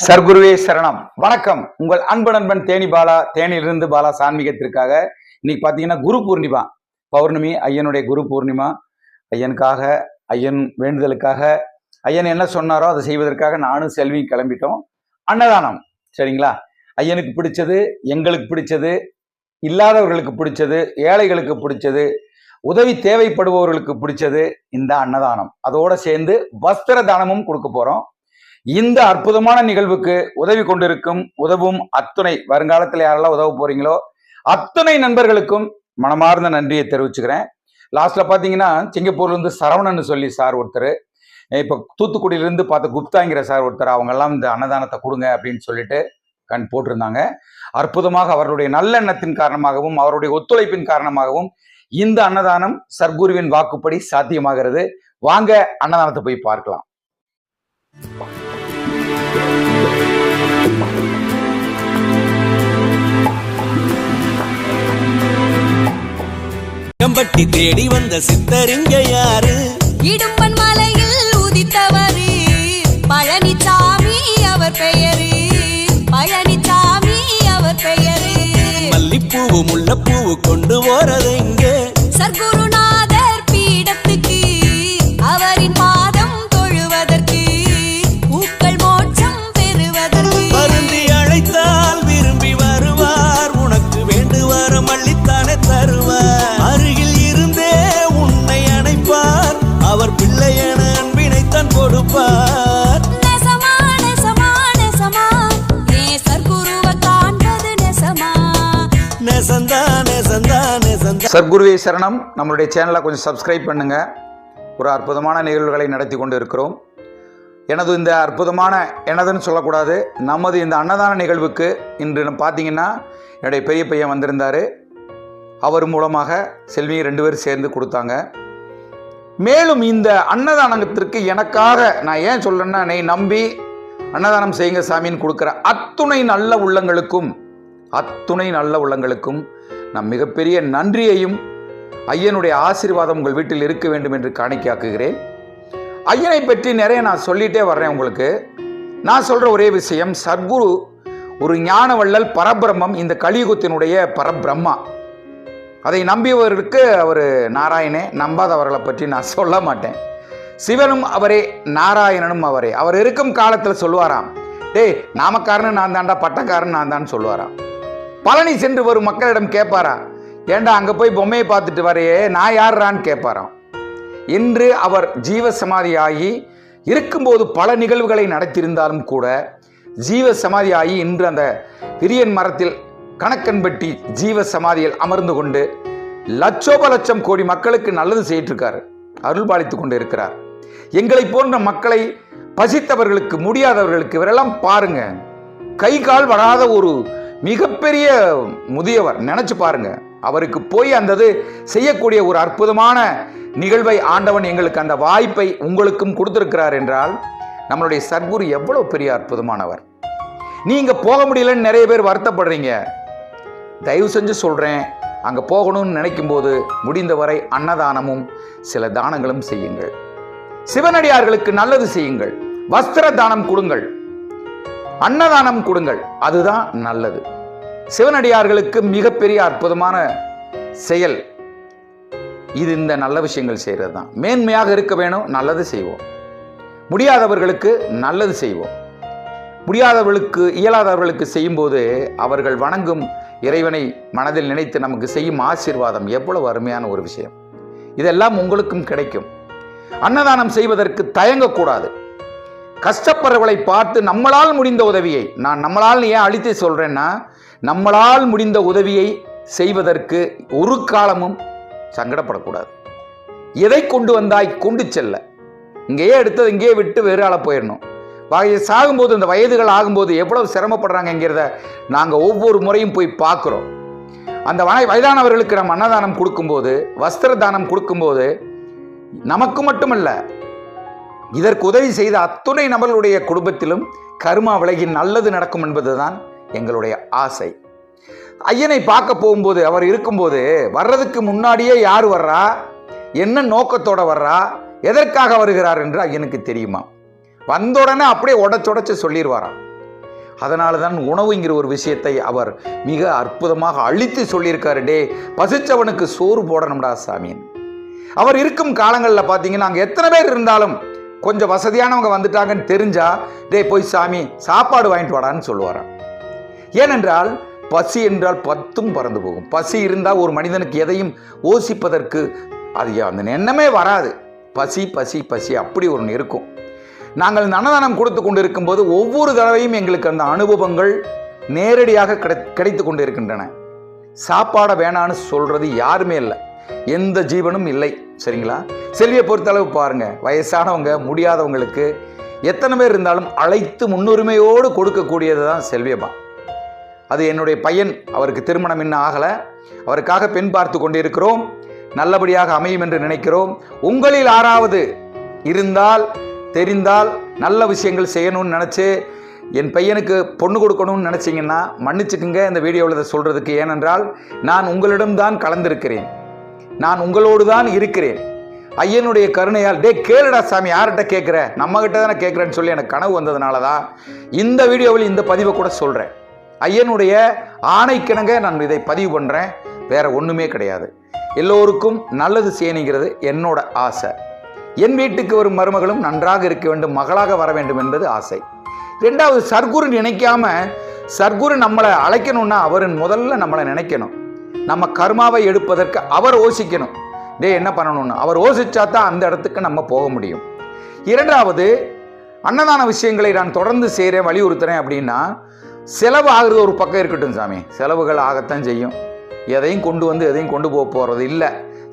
சர்க்குருவே சரணம். வணக்கம். உங்கள் அன்பு நண்பன் தேனி பாலா தேனியிலிருந்து பாலா சான்மீகத்திற்காக இன்னைக்கு பார்த்தீங்கன்னா குரு பூர்ணிமா பௌர்ணமி ஐயனுடைய குரு பூர்ணிமா ஐயனுக்காக ஐயன் வேண்டுதலுக்காக ஐயன் என்ன சொன்னாரோ அதை செய்வதற்காக நானும் செல்வி கிளம்பிட்டோம். அன்னதானம் சரிங்களா? ஐயனுக்கு பிடிச்சது எங்களுக்கு பிடிச்சது இல்லாதவர்களுக்கு பிடிச்சது ஏழைகளுக்கு பிடிச்சது உதவி தேவைப்படுபவர்களுக்கு பிடிச்சது இந்த அன்னதானம். அதோட சேர்ந்து வஸ்திர தானமும் கொடுக்க போகிறோம் இந்த அற்புதமான நிகழ்வுக்கு உதவி கொண்டிருக்கும் உதவும் அத்துணை வருங்காலத்தில் யாரெல்லாம் உதவ போறீங்களோ அத்தனை நண்பர்களுக்கும் மனமார்ந்த நன்றியை தெரிவிச்சுக்கிறேன். லாஸ்ட்ல பாத்தீங்கன்னா சிங்கப்பூர்ல இருந்து சரவணன் சொல்லி சார் ஒருத்தர். இப்போ தூத்துக்குடியிலிருந்து பார்த்த குப்தாங்கிற சார் ஒருத்தர் அவங்க எல்லாம் இந்த அன்னதானத்தை கொடுங்க அப்படின்னு சொல்லிட்டு கண் போட்டிருந்தாங்க. அற்புதமாக அவருடைய நல்லெண்ணத்தின் காரணமாகவும் அவருடைய ஒத்துழைப்பின் காரணமாகவும் இந்த அன்னதானம் சர்க்குருவின் வாக்குப்படி சாத்தியமாகிறது. வாங்க அன்னதானத்தை போய் பார்க்கலாம். கம்பட்டி தேடி வந்த சித்தரிங்க யாரு? இடும்பன் மலையில் உதித்தவரு. பழனிசாமி அவர் பெயரு. பழனிசாமி அவர் பெயரு. மல்லிப்பூவு முல்லைப்பூவு கொண்டு போறதெங்க? சத்குருவே சரணம். நம்மளுடைய சேனலை கொஞ்சம் சப்ஸ்கிரைப் பண்ணுங்க. ஒரு அற்புதமான நிகழ்வுகளை நடத்தி கொண்டு இருக்கிறோம். எனது இந்த அற்புதமான எனதுன்னு சொல்லக்கூடாது நமது இந்த அன்னதான நிகழ்வுக்கு இன்று நம்ம பார்த்தீங்கன்னா என்னுடைய பெரிய பையன் வந்திருந்தார். அவர் மூலமாக செல்வியை ரெண்டு பேரும் சேர்ந்து கொடுத்தாங்க. மேலும் இந்த அன்னதானத்திற்கு எனக்காக நான் ஏன் சொல்கிறேன்னா என்னை நம்பி அன்னதானம் செய்யுங்க சாமின்னு கொடுக்குற அத்துணை நல்ல உள்ளங்களுக்கும் அத்துணை நல்ல உள்ளங்களுக்கும் நம் மிகப்பெரிய நன்றியையும் ஐயனுடைய ஆசீர்வாதம் உங்கள் வீட்டில் இருக்க வேண்டும் என்று காணிக்காக்குகிறேன் ஐயனை பற்றி நிறைய நான் சொல்லிட்டே வர்றேன் உங்களுக்கு. நான் சொல்கிற ஒரே விஷயம் சத்குரு ஒரு ஞானவள்ளல் பரபிரம்மம் இந்த கலியுகத்தினுடைய பரபிரம்மா. அதை நம்பியவருக்கு அவர் நாராயணே நம்பாதவர்களை பற்றி நான் சொல்ல மாட்டேன். சிவனும் அவரே நாராயணனும் அவரே. அவர் இருக்கும் காலத்தில் சொல்லுவாராம் டேய் நாமக்காரனு நான் தான்டா பட்டக்காரன் நான் தான் சொல்லுவாராம். பழனி சென்று வரும் மக்களிடம் கேட்பாரா ஏண்டா அங்கே போய் பொம்மையை பார்த்துட்டு வரையே நான் யார்றான்னு கேட்பாராம் இன்று அவர் ஜீவ சமாதியாகி இருக்கும்போது பல நிகழ்வுகளை நடத்தியிருந்தாலும் கூட ஜீவ சமாதியாகி இன்று அந்த பிரியன் மரத்தில் கணக்கன்பட்டி ஜீவ சமாதியில் அமர்ந்து கொண்டு லட்சோப லட்சம் கோடி மக்களுக்கு நல்லது செய்யிட்டிருக்காரு. அருள் கொண்டு இருக்கிறார் எங்களை போன்ற மக்களை பசித்தவர்களுக்கு முடியாதவர்களுக்கு இவரெல்லாம் பாருங்க. கை கால் வராத ஒரு மிகப்பெரிய முதியவர். நினைச்சு பாருங்க. அவருக்கு போய் அந்தது செய்யக்கூடிய ஒரு அற்புதமான நிகழ்வை ஆண்டவன் எங்களுக்கு அந்த வாய்ப்பை உங்களுக்கும் கொடுத்திருக்கிறார் என்றால் நம்மளுடைய சர்க்குரு எவ்வளோ பெரிய அற்புதமானவர். நீங்கள் போக முடியலன்னு நிறைய பேர் வருத்தப்படுறீங்க. தயவு செஞ்சு சொல்கிறேன் அங்கே போகணும்னு நினைக்கும் போது முடிந்தவரை அன்னதானமும் சில தானங்களும் செய்யுங்கள். சிவனடியார்களுக்கு நல்லது செய்யுங்கள். வஸ்திர தானம் கொடுங்கள். அன்னதானம் கொடுங்கள். அதுதான் நல்லது. சிவனடியார்களுக்கு மிகப்பெரிய அற்புதமான செயல். இது இந்த நல்ல விஷயங்கள் செய்கிறது தான். மேன்மையாக இருக்க வேணும் நல்லது செய்வோம். முடியாதவர்களுக்கு நல்லது செய்வோம். முடியாதவர்களுக்கு இயலாதவர்களுக்கு செய்யும்போது அவர்கள் வணங்கும் இறைவனை மனதில் நினைத்து நமக்கு செய்யும் ஆசீர்வாதம் எவ்வளவு அருமையான ஒரு விஷயம். இதெல்லாம் உங்களுக்கும் கிடைக்கும். அன்னதானம் செய்வதற்கு தயங்கக்கூடாது. கஷ்டப்படுறவளை பார்த்து நம்மளால் முடிந்த உதவியை நான் நம்மளால் ஏன் அழித்து சொல்கிறேன்னா நம்மளால் முடிந்த உதவியை செய்வதற்கு ஒரு காலமும் சங்கடப்படக்கூடாது. எதை கொண்டு வந்தாய்? கொண்டு செல்ல. இங்கேயே எடுத்தது இங்கேயே விட்டு வேறு ஆள போயிடணும். வய சாகும்போது இந்த வயதுகள் ஆகும்போது எவ்வளவு சிரமப்படுறாங்கங்கிறத நாங்கள் ஒவ்வொரு முறையும் போய் பார்க்குறோம். அந்த வய வயதானவர்களுக்கு நம்ம அன்னதானம் கொடுக்கும்போது வஸ்திர தானம் கொடுக்கும்போது நமக்கு மட்டுமல்ல இதற்கு உதவி செய்த அத்துணை நபர்களுடைய குடும்பத்திலும் கருமா விலகி நல்லது நடக்கும் என்பதுதான் எங்களுடைய ஆசை. ஐயனை பார்க்க போகும்போது அவர் இருக்கும்போது வர்றதுக்கு முன்னாடியே யார் வர்றா? என்ன நோக்கத்தோட வர்றா? எதற்காக வருகிறார் என்று ஐயனுக்கு தெரியுமா? வந்த உடனே அப்படியே உடச்சுடச்சு சொல்லிடுவாராம் அதனால தான் உணவுங்கிற ஒரு விஷயத்தை அவர் மிக அற்புதமாக அழித்து சொல்லியிருக்காரு. டே பசிச்சவனுக்கு சோறு போடணும்டா சாமின்னு அவர் இருக்கும் காலங்களில் பார்த்தீங்கன்னா அங்கே எத்தனை பேர் இருந்தாலும் கொஞ்சம் வசதியானவங்க வந்துட்டாங்கன்னு தெரிஞ்சா டே போய் சாமி சாப்பாடு வாங்கிட்டு வாடான்னு சொல்லுவாராம். ஏனென்றால் பசி என்றால் பத்தும் பறந்து போகும். பசி இருந்தால் ஒரு மனிதனுக்கு எதையும் ஓசிப்பதற்கு அது அந்த எண்ணமே வராது. பசி பசி பசி அப்படி ஒன்று இருக்கும். நாங்கள் அன்னதானம் கொடுத்து கொண்டு இருக்கும்போது ஒவ்வொரு தடவையும் எங்களுக்கு அந்த அனுபவங்கள் நேரடியாக கிடை கிடைத்து கொண்டு இருக்கின்றன சாப்பாடை வேணான்னு சொல்கிறது யாருமே இல்லை. எந்த ஜீவனும் இல்லை. சரிங்களா? செல்வியை பொறுத்தளவு பாருங்கள் வயசானவங்க முடியாதவங்களுக்கு எத்தனை பேர் இருந்தாலும் அழைத்து முன்னுரிமையோடு கொடுக்கக்கூடியது தான் செல்வியம்மா. அது என்னுடைய பையன். அவருக்கு திருமணம் இன்னும் ஆகலை. அவருக்காக பெண் பார்த்து கொண்டிருக்கிறோம். நல்லபடியாக அமையும் என்று நினைக்கிறோம். உங்களில் ஆறாவது இருந்தால் தெரிந்தால் நல்ல விஷயங்கள் செய்யணும்னு நினச்சி என் பையனுக்கு பொண்ணு கொடுக்கணும்னு நினச்சிங்கன்னா மன்னிச்சுக்குங்க. இந்த வீடியோவில் இதை சொல்கிறதுக்கு ஏனென்றால் நான் உங்களிடம்தான் கலந்திருக்கிறேன். நான் உங்களோடு தான் இருக்கிறேன். ஐயனுடைய கருணையால் டே கேளுடா சாமி யார்கிட்ட கேட்குற? நம்மகிட்ட தானே கேட்குறேன்னு சொல்லி எனக்கு கனவு வந்ததுனால தான் இந்த வீடியோவில் இந்த பதிவை கூட சொல்கிறேன் ஐயனுடைய ஆணைக்கிணங்க நான் இதை பதிவு பண்ணுறேன் வேற ஒன்றுமே கிடையாது. எல்லோருக்கும் நல்லது செய்யணுங்கிறது என்னோட ஆசை. என் வீட்டுக்கு வரும் மருமகளும் நன்றாக இருக்க வேண்டும் மகளாக வர வேண்டும் என்பது ஆசை. ரெண்டாவது சர்க்குரு நினைக்காம சர்க்குரு நம்மளை அழைக்கணும்னா அவர் முதல்ல நம்மளை நினைக்கணும். நம்ம கர்மாவை எடுப்பதற்கு அவர் ஓசிக்கணும் டேய் என்ன பண்ணணும்னு? அவர் ஓசிச்சா தான் அந்த இடத்துக்கு நம்ம போக முடியும். இரண்டாவது அன்னதான விஷயங்களை நான் தொடர்ந்து செய்கிறேன் வலியுறுத்துறேன் அப்படின்னா செலவு ஆகுறது ஒரு பக்கம் இருக்கட்டும் சாமி. செலவுகள் ஆகத்தான் செய்யும். எதையும் கொண்டு வந்து எதையும் கொண்டு போக போகிறது இல்லை.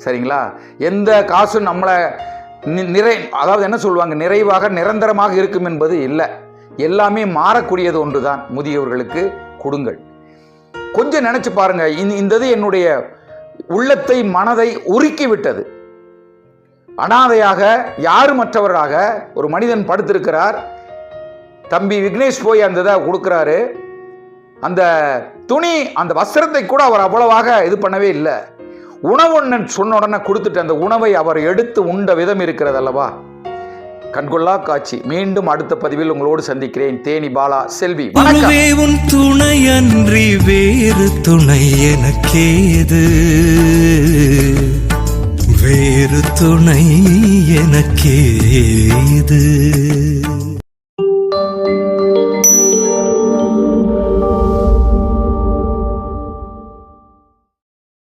சரிங்களா? எந்த காசும் நம்மளை நி- நிறை அதாவது என்ன சொல்லுவாங்க? நிறைவாக நிரந்தரமாக இருக்கும் என்பது இல்லை. எல்லாமே மாறக்கூடியது ஒன்று தான் முதியவர்களுக்கு கொடுங்கள். கொஞ்சம் நினச்சி பாருங்கள் இந்த இந்தது என்னுடைய உள்ளத்தை மனதை உருக்கி விட்டது. அனாதையாக யாருமற்றவராக ஒரு மனிதன் படுத்திருக்கிறார். தம்பி விக்னேஷ் போய் அந்த இதை கொடுக்குறாரு. அந்த துணி அந்த வஸ்திரத்தை கூட அவர் அவ்வளவாக இது பண்ணவே இல்லை. உணவுண்ணன் சொன்ன உடனே கொடுத்துட்டு அந்த உணவை அவர் எடுத்து உண்ட விதம் இருக்கிறது அல்லவா? கண்கொள்ளா காட்சி. மீண்டும் அடுத்த பதிவில் உங்களோடு சந்திக்கிறேன். தேனி பாலா செல்வி உன் துணை அன்றி வேறு துணை எனக்கேது? வேறு துணை எனக்கேது?